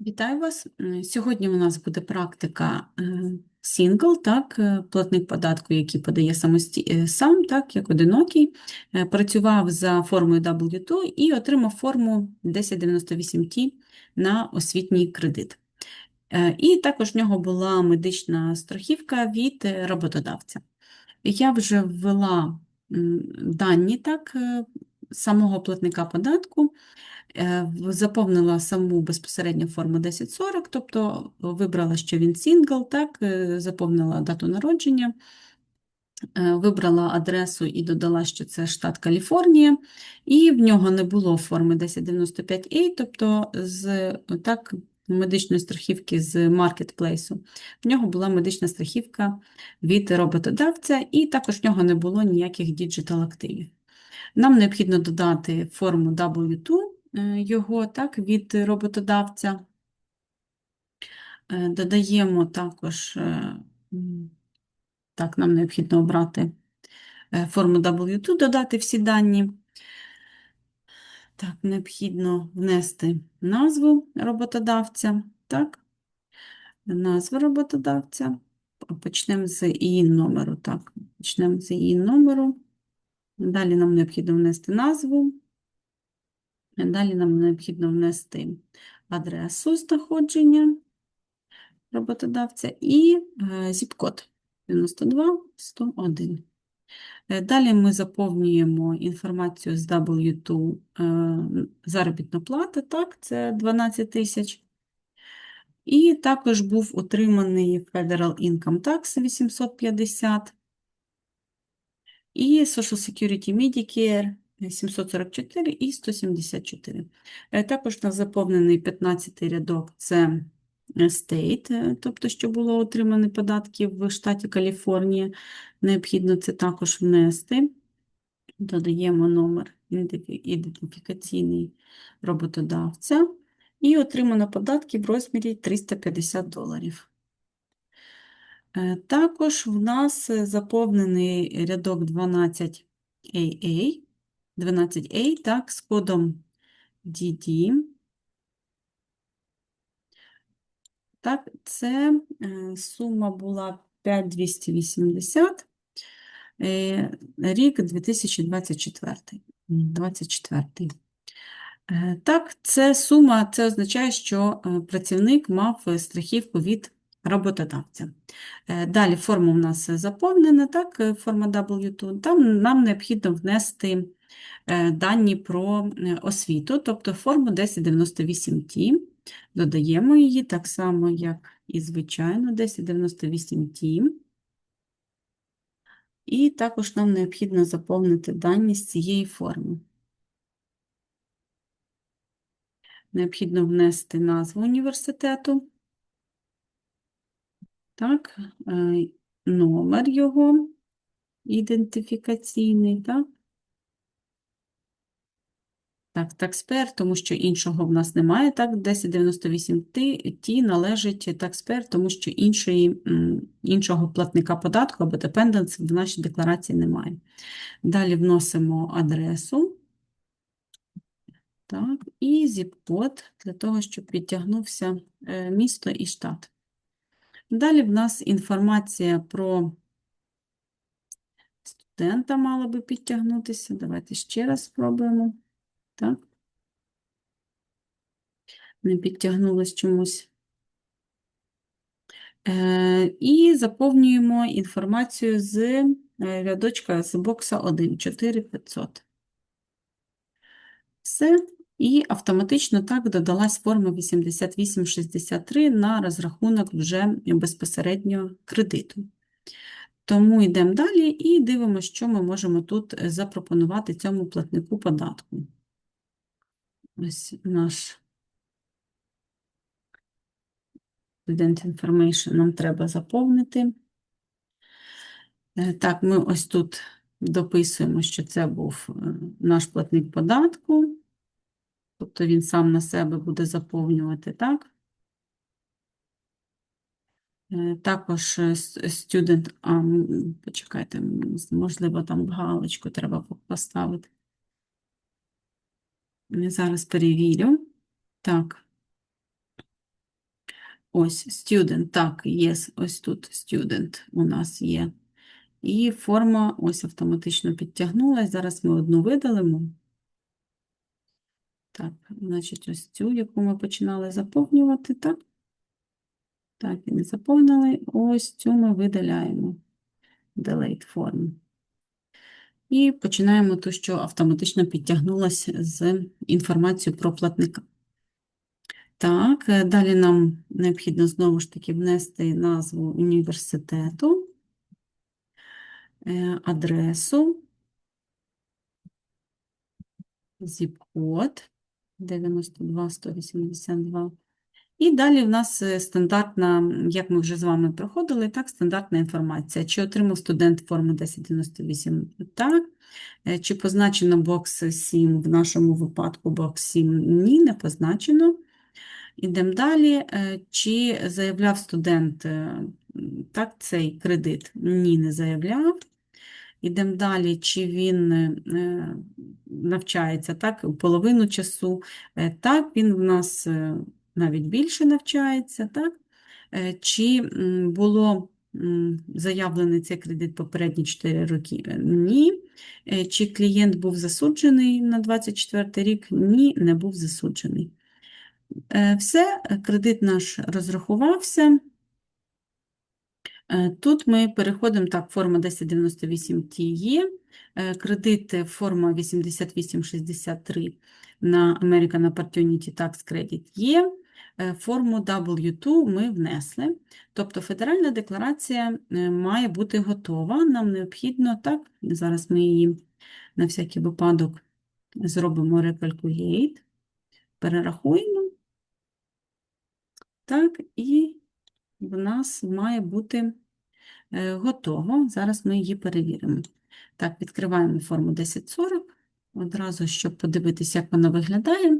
Вітаю вас. Сьогодні у нас буде практика сингл, так, е, платник податку, який подає самості... е, сам, так, як одинокий, е, працював за формою W2 і отримав форму 1098T на освітній кредит. Е, І також в нього була медична страхівка від е, роботодавця. Я вже ввела дані так, е, самого платника податку. Е, Заповнила саму безпосередньо форму 1040, тобто вибрала, що він сингл, так, е, заповнила дату народження, е, вибрала адресу і додала, що це штат Каліфорнія, і в нього не було форми 1095A, тобто з так, медичної страхівки з маркетплейсу. В нього була медична страхівка від роботодавця, і також в нього не було ніяких діджитал активів. Нам необхідно додати форму W2 е, його так, від роботодавця. Е, Додаємо також, е, так, нам необхідно обрати форму W2, додати всі дані. Так, необхідно внести назву роботодавця, так, назву роботодавця. Почнемо з її номеру, так, почнемо з її номеру. Далі нам необхідно внести назву. Далі нам необхідно внести адресу знаходження роботодавця і е, зіп-код 92 101. Е, Далі ми заповнюємо інформацію з W2 е, заробітна плата, так, це 12 тисяч. І також був отриманий Federal Income Tax 850 і Social Security Medicare 744 і 174. Е, Також на заповнений 15 рядок це е, state, е, тобто, що було отримано податки в штаті Каліфорнія. Необхідно це також внести. Додаємо номер ідентифікаційний роботодавця і отримано податки в розмірі 350 доларів. Е, Також в нас е, заповнений рядок 12AA, 12A, так, з кодом DD. Так, це е, сума була 5280, е, рік 2024. м, 24. Е, Так, це сума, це означає, що працівник мав страхівку від роботодавця. Е, Далі форма у нас заповнена, так, е, форма W2. Там нам необхідно внести е, дані про освіту, тобто форму 1098T. Додаємо її так само, як і звичайно, 1098T. І також нам необхідно заповнити дані з цієї форми. Необхідно внести назву університету. Так, е, номер його ідентифікаційний, так? Так, такспер, тому що іншого в нас немає, так, 1098 ті, належить такспер, тому що іншої, іншого платника податку або депенденс в нашій декларації немає. Далі вносимо адресу, так, і зіп-код для того, щоб підтягнувся е, місто і штат. Далі в нас інформація про студента мала би підтягнутися. Давайте ще раз спробуємо. Так. Не підтягнулось чомусь. Е, І заповнюємо інформацію з е, рядочка з бокса 1, 4500. Все. І автоматично так додалась форма 8863 на розрахунок вже безпосередньо кредиту. Тому йдемо далі і дивимося, що ми можемо тут е, запропонувати цьому платнику податку. Ось наш Student Information нам треба заповнити. Е, Так, ми ось тут дописуємо, що це був е, наш платник податку. Тобто він сам на себе буде заповнювати, так? Е, Також е, student, а, почекайте, можливо, там галочку треба поставити. Я зараз перевірю. Так. Ось student, так, є, ось тут student у нас є. І форма ось автоматично підтягнулась. Зараз ми одну видалимо. Так, значить, ось цю, яку ми починали заповнювати, так? Так, і не заповнили. Ось цю ми видаляємо. Delete form. І починаємо ту, що автоматично підтягнулася з інформацією про платника. Так, е, далі нам необхідно знову ж таки внести назву університету, е, адресу, зіп-код 92 182. І далі в нас е, стандартна, як ми вже з вами проходили, так, стандартна інформація. Чи отримав студент форму 1098? Так. Е, Чи позначено бокс 7, в нашому випадку бокс 7? Ні, не позначено. Ідемо далі. Е, Чи заявляв студент так, цей кредит? Ні, не заявляв. Ідемо далі, чи він е, навчається так, половину часу. Е, Так, він в нас е, навіть більше навчається, так? Е, Чи було заявлений цей кредит попередні 4 роки? Е, Ні. Е, Чи клієнт був засуджений на 24 рік? Ні, не був засуджений. Е, Все, е, кредит наш розрахувався. Е, Тут ми переходимо, так, форма 1098T є, е, кредит форма 8863 на American Opportunity Tax Credit є, е, форму W2 ми внесли. Тобто федеральна декларація е, має бути готова, нам необхідно, так, зараз ми її на всякий випадок зробимо recalculate, перерахуємо, так, і в нас має бути е, готово. Зараз ми її перевіримо. Так, відкриваємо форму 1040, одразу, щоб подивитися, як вона виглядає.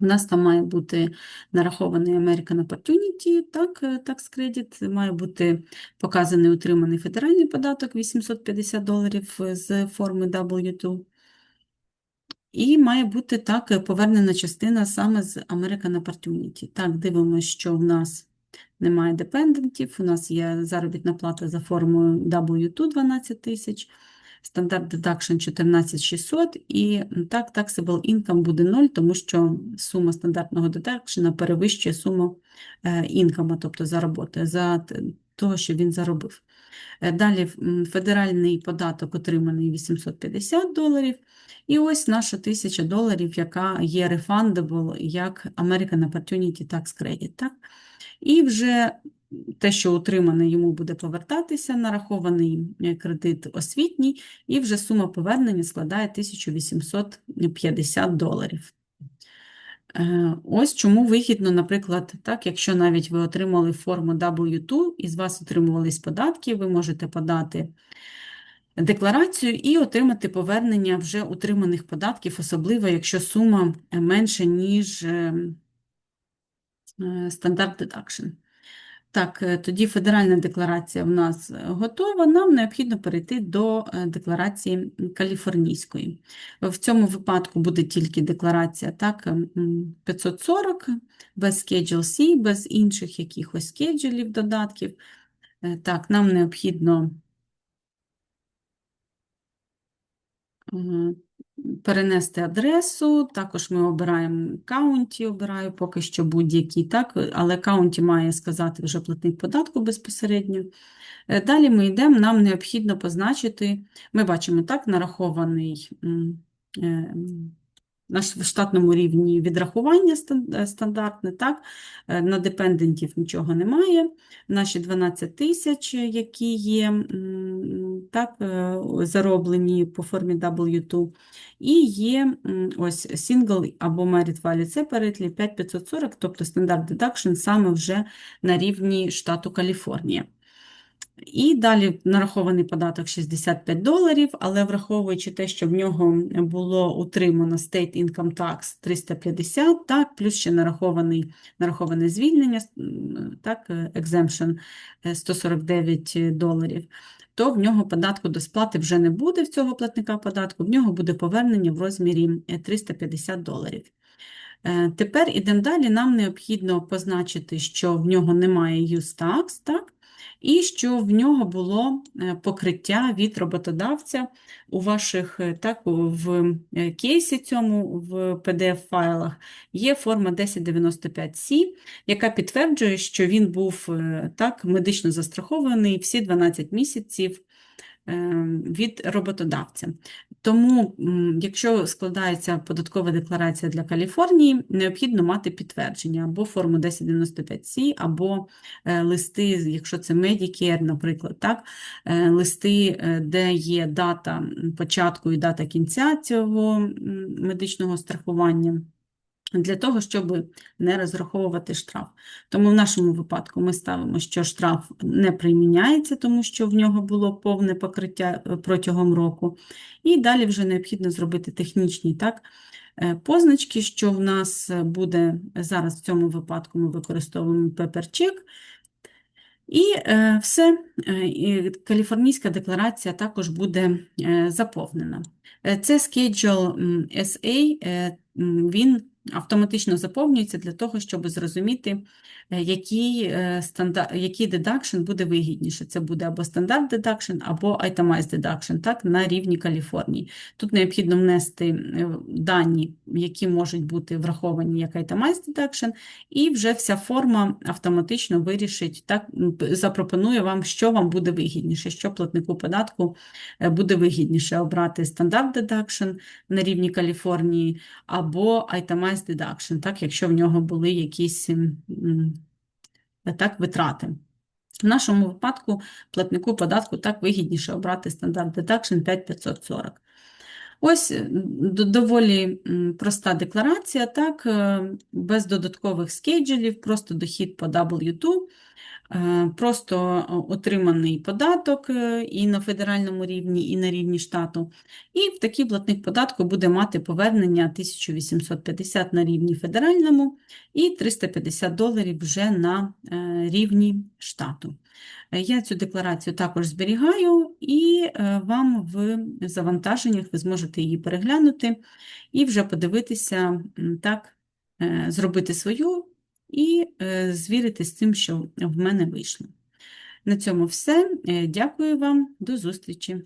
У нас там має бути нарахований American Opportunity, так, е, Tax Credit, має бути показаний утриманий федеральний податок 850 доларів е, з форми W2. І має бути так повернена частина саме з American Opportunity. Так, дивимося, що в нас немає депендентів, у нас є заробітна плата за формою W2 12 тисяч, стандарт deduction 14600 і так, taxable income буде 0, тому що сума стандартного deduction перевищує суму е, інкама, тобто за за того, що він заробив. Е, Далі федеральний податок отриманий 850 доларів. І ось наша 1000 доларів, яка є refundable як American Opportunity Tax Credit. Так? І вже те, що отримане, йому буде повертатися, нарахований е, кредит освітній, і вже сума повернення складає 1850 доларів. Е, Ось чому вигідно, наприклад, так, якщо навіть ви отримали форму W2 і з вас отримувались податки, ви можете подати декларацію і отримати повернення вже утриманих податків, особливо якщо сума менше, ніж е, е, стандарт deduction. Так, е, тоді федеральна декларація в нас е, готова. Нам необхідно перейти до е, декларації каліфорнійської. В цьому випадку буде тільки декларація так, 540, без Schedule C, без інших якихось скеджулів, додатків. Так, нам необхідно перенести адресу, також ми обираємо каунті, обираю поки що будь-який, так, але каунті має сказати вже платник податку безпосередньо. Е, Далі ми йдемо, нам необхідно позначити, ми бачимо так, нарахований е, на штатному рівні відрахування е, стандартне, так, е, на депендентів нічого немає, наші 12 тисяч, які є так, е, зароблені по формі W2, і є ось single або merit value separately 5540, тобто стандарт deduction саме вже на рівні штату Каліфорнія. І далі нарахований податок 65 доларів, але враховуючи те, що в нього було утримано State Income Tax 350, так, плюс ще нарахований, нараховане звільнення, так, е, exemption е, 149 доларів, то в нього податку до сплати вже не буде в цього платника податку, в нього буде повернення в розмірі е, 350 доларів. Е, Тепер ідемо далі. Нам необхідно позначити, що в нього немає use tax, так? І що в нього було е, покриття від роботодавця у ваших, е, так, в е, кейсі цьому, в PDF-файлах є форма 1095C, яка підтверджує, що він був так, медично застрахований всі 12 місяців від роботодавця. Тому, якщо складається податкова декларація для Каліфорнії, необхідно мати підтвердження або форму 1095C, або е, листи, якщо це Medicare, наприклад, так, е, листи, е, де є дата початку і дата кінця цього медичного страхування. Для того, щоб не розраховувати штраф. Тому в нашому випадку ми ставимо, що штраф не приміняється, тому що в нього було повне покриття е, протягом року. І далі вже необхідно зробити технічні так, е, позначки, що в нас буде зараз в цьому випадку ми використовуємо paper-check. І е, все, е, і каліфорнійська декларація також буде е, заповнена. Е, Це schedule SA, е, він автоматично заповнюється для того, щоб зрозуміти, е, який, е, стандар... який deduction буде вигідніше. Це буде або стандарт deduction, або itemized deduction, так, на рівні Каліфорнії. Тут необхідно внести е, дані, які можуть бути враховані як itemized deduction, і вже вся форма автоматично вирішить, так, запропонує вам, що вам буде вигідніше, що платнику податку буде вигідніше обрати стандарт deduction на рівні Каліфорнії або itemized deduction, так, якщо в нього були якісь м, м, так, витрати. В нашому випадку платнику податку так вигідніше обрати стандарт deduction 5540. Ось е, доволі проста декларація, так, е, без додаткових скейджелів, просто дохід по W2, е, просто е, отриманий податок е, і на федеральному рівні, і на рівні штату. І в такий платник податку буде мати повернення 1850 на рівні федеральному і 350 доларів вже на е, рівні штату. Е, Я цю декларацію також зберігаю, і е, вам в завантаженнях ви зможете її переглянути і вже подивитися, так, е, зробити свою і е, звірити з тим, що в мене вийшло. На цьому все. Е, Дякую вам, до зустрічі!